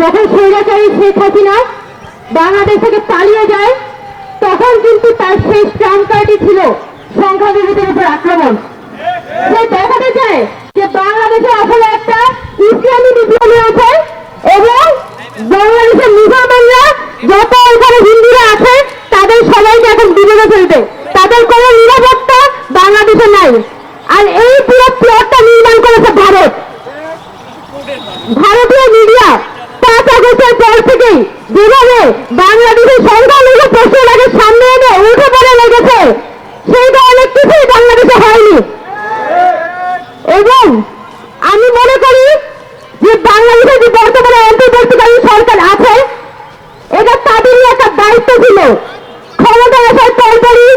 যখন স্বৈরাচারী শেখ হাসিনা বাংলাদেশ থেকে পালিয়ে যায়, তখন কিন্তু তার সেই ট্রাম কার্ডই ছিল সংখ্যালঘুদের উপর আক্রমণ। সে দেখাতে চায় যে বাংলাদেশে আসলে একটা ইসলামী বিপ্লব হয়েছে এবং বাংলাদেশ বাংলাদেশের সংখ্যালঘু পশুরাকে সামনে এনে উঠে পড়ে লেগেছে। সেই কারণে কিছুই বাংলাদেশে হয়নি। এবং আমি মনে করি যে বাংলাদেশে যে বর্তমানে অন্তর্বর্তীকালীন সরকার আছে, এটা তাদেরই একটা দায়িত্ব ছিল। ক্ষমতা আসার পরপরই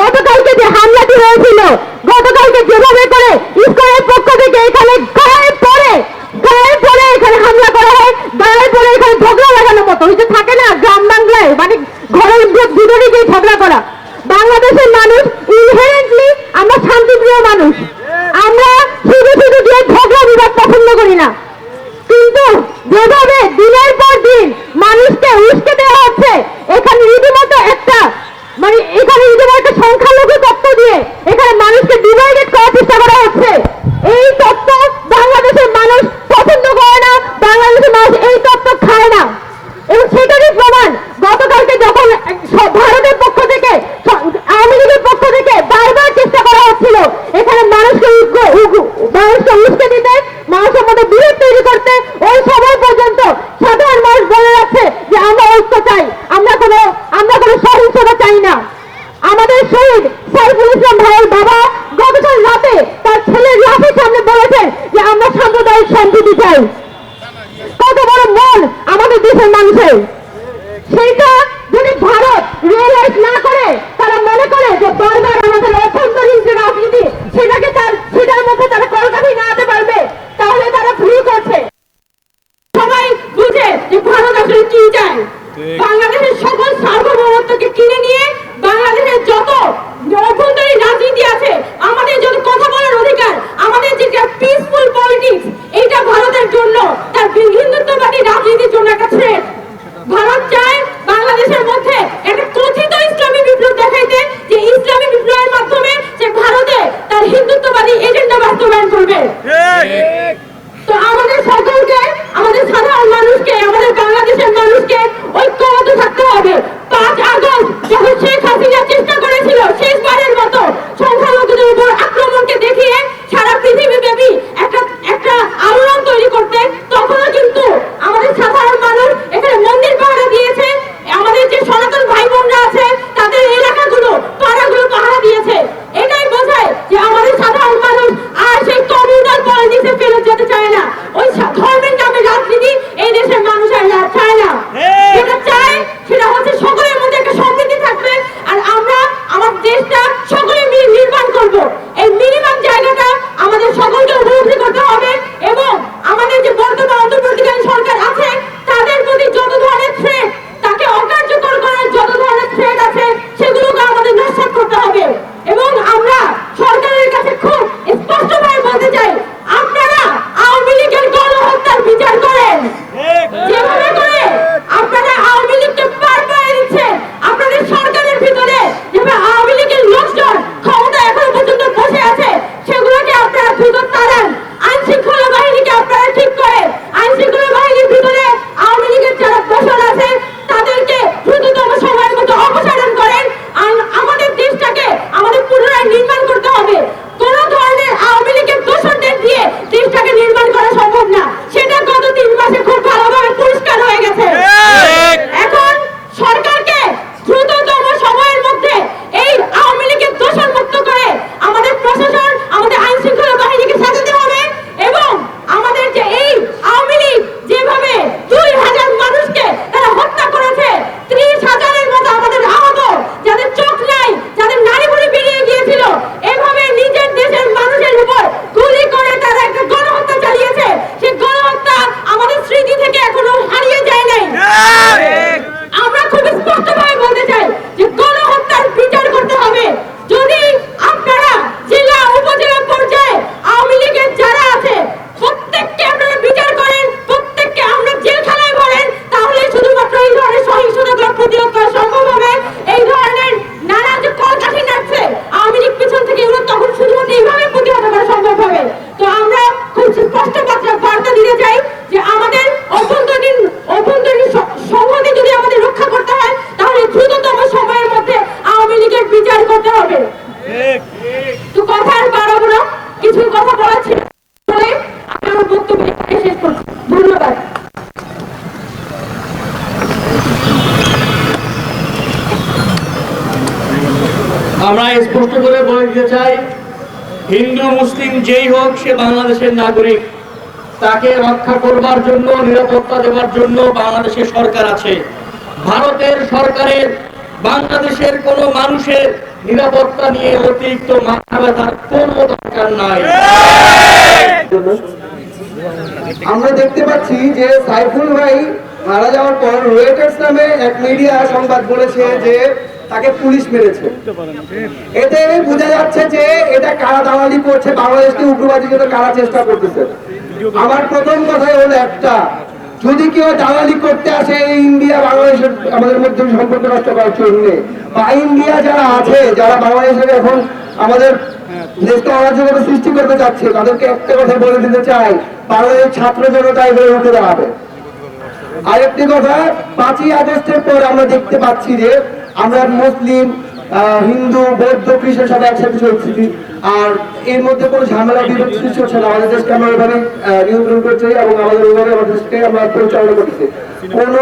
গতকালকে যে হামলাটি হয়েছিল, গতকালকে যেভাবে করে ইসকনের পক্ষ থেকে এখানে গায়ে পড়ে গায়ে পড়ে এখানে হামলা করা হয় গায়ে পড়ে এখানে ঢোকলা লাগানোর মতো। ওই যে থাকে না গ্রাম বাংলায় মানে ঘরের তো আমাদের সকলকে, আমাদের সাধারণ মানুষকে, আমাদের বাংলাদেশের মানুষকে ঐক্যবদ্ধ থাকতে হবে। পাঁচ আগস্ট যখন শেখ হাসিনা চেষ্টা করেছিল শেষবারের মতো সংখ্যালঘুদের উপর আক্রমণকে দেখিয়ে সারা পৃথিবী ব্যাপী কিছু কথা ছিল বলে আমি আমার বক্তব্য শেষ করছি। ধন্যবাদ। আমরা স্পষ্ট করে বলে দিতে চাই, হিন্দু, মুসলিম যেই হোক, সে বাংলাদেশের নাগরিক। তাকে রক্ষা করবার জন্য, নিরাপত্তা দেওয়ার জন্য বাংলাদেশের সরকার আছে। ভারতের সরকারের, বাংলাদেশের কোনো মানুষের নিরাপত্তা নিয়ে অতিরিক্ত মাথা ব্যথার কোনো দরকার নাই। আমরা দেখতে পাচ্ছি যে সাইফুল ভাই মারা যাওয়ার পর রয়েটার্স নামে এক মিডিয়া সংবাদ বলেছে যে তাকে পুলিশ মেরেছে। এতে বোঝা যাচ্ছে যে এটা কারা দালালি করছে, বাংলাদেশকে উগ্রবাদীর জন্য কারা চেষ্টা করতেছে। আমার প্রথম কথাই হলো একটা যদি কেউ দালালি করতে আসে, এই ইন্ডিয়া, বাংলাদেশের, আমাদের মধ্যে সম্পর্ক নষ্ট করার জন্য বা ইন্ডিয়া যারা আছে, যারা বাংলাদেশের এখন আমাদের সৃষ্টি করতে চাচ্ছে, তাদেরকে একটা কথা বলে দিতে চাই, বাংলাদেশের ছাত্র জনতা এগুলো উঠে দাঁড়াবে। আরেকটি কথা, পাঁচই আগস্টের পর আমরা দেখতে পাচ্ছি যে আমরা মুসলিম হিন্দু, বৌদ্ধ খ্রিস্টান সবাই একসাথে চলছি আর এর মধ্যে কোনো ঝামেলা বিরোধ সৃষ্টি হচ্ছে না। আমাদের দেশকে আমরা এভাবে নিয়ন্ত্রণ করছি এবং আমাদের ওইভাবে আমাদের দেশকে আমরা পরিচালনা করতেছি। কোনো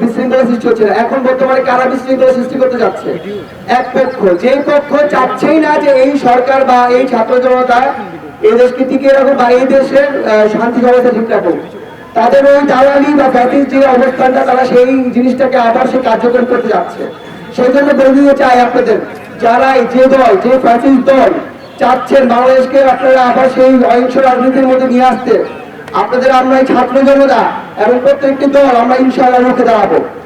বিশৃঙ্খলা সৃষ্টি হচ্ছে না। এখন বর্তমানে কারা বিশৃঙ্খলা সৃষ্টি করতে যাচ্ছে? এক পক্ষ। যে পক্ষ চাচ্ছেই না যে এই সরকার বা এই ছাত্র জনতা এই দেশকে টিকিয়ে রাখুক বা এই দেশের শান্তি ব্যবস্থা ঠিক রাখুক। তাদের ওই দালালি বা ব্যাটির যে অবস্থানটা, তারা সেই জিনিসটাকে আবার সে কার্যকর করতে যাচ্ছে। সেই জন্য বলে দিতে চাই আপনাদের, যারা যে দল, যে ফ্যাসিস্ট দল চাচ্ছেন বাংলাদেশকে আপনারা আবার সেই অহিংস রাজনীতির মধ্যে নিয়ে আসতে, আপনাদের আমরা এই ছাত্র জনতা এবং প্রত্যেকটি দল আমরা ইনশাআল্লাহ রুখে দাঁড়াবো।